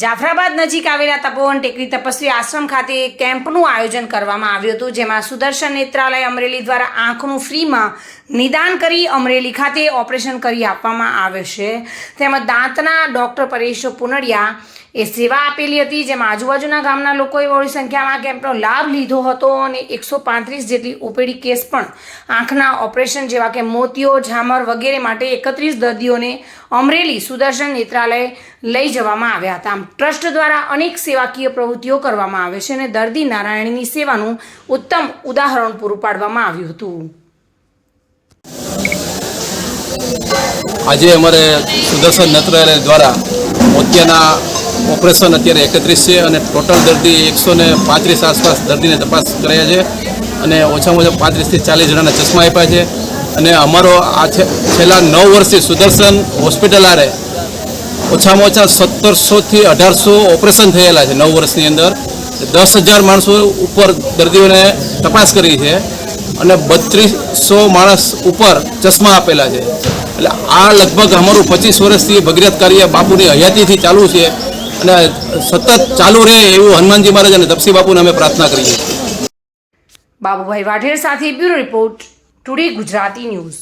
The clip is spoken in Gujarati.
જાફરાબાદ નજીક આવેલા તપોવન ટેકરી તપસ્વી આશ્રમ ખાતે કેમ્પનું આયોજન કરવામાં આવ્યું હતું, જેમાં સુદર્શન નેત્રાલય અમરેલી દ્વારા આંખનું ફ્રીમાં નિદાન કરી અમરેલી ખાતે ઓપરેશન કરી આપવામાં આવે છે. તેમજ દાંતના ડૉક્ટર પરેશ પુનડિયા એ સેવા આપેલી હતી, જેમાં આજુબાજુના ગામના લોકોએ બહોળી સંખ્યામાં કેમ્પનો લાભ લીધો હતો અને એકસો પાંત્રીસ જેટલી ઓપીડી કેસ પણ આંખના ઓપરેશન જેવા કે મોતિયો ઝામર વગેરે માટે એકત્રીસ દર્દીઓને અમરેલી સુદર્શન નેત્રાલય લઈ જવામાં આવ્યા હતા. ટ્રસ્ટ દ્વારા અનેક સેવાકીય પ્રવૃત્તિઓ કરવામાં આવે છે અને દર્દી નારાયણની સેવાનું ઉત્તમ ઉદાહરણ પૂરું પાડવામાં આવ્યું હતું. આજે અમારે સુદર્શન નેત્રાલય દ્વારા મોતિયાના ઓપરેશન અત્યારે એકત્રીસ છે અને ટોટલ દર્દી એકસો ને પાંત્રીસ આસપાસ દર્દીને તપાસ કર્યા છે અને ઓછામાં ઓછા પાંત્રીસથી ચાલીસ જણાના ચશ્મા આપ્યા છે. અને અમારો આ છેલ્લા નવ વર્ષથી સુદર્શન હોસ્પિટલ આરે ઓછામાં ઓછા સત્તરસોથી અઢારસો ઓપરેશન થયેલા છે નવ વર્ષની અંદર. દસ હજાર માણસો ઉપર દર્દીઓને તપાસ કરી છે અને બત્રીસો માણસ ઉપર ચશ્મા આપેલા છે. એટલે આ લગભગ અમારું પચીસ વર્ષથી ભગીરથ કાર્ય બાપુની હયાતીથી ચાલુ છે અને સતત ચાલુ રહે એવું હનુમાનજી મહારાજ અને તપસી બાપુને અમે પ્રાર્થના કરીએ બાબુભાઈ વાઢેર સાથે bureau report today Gujarati news.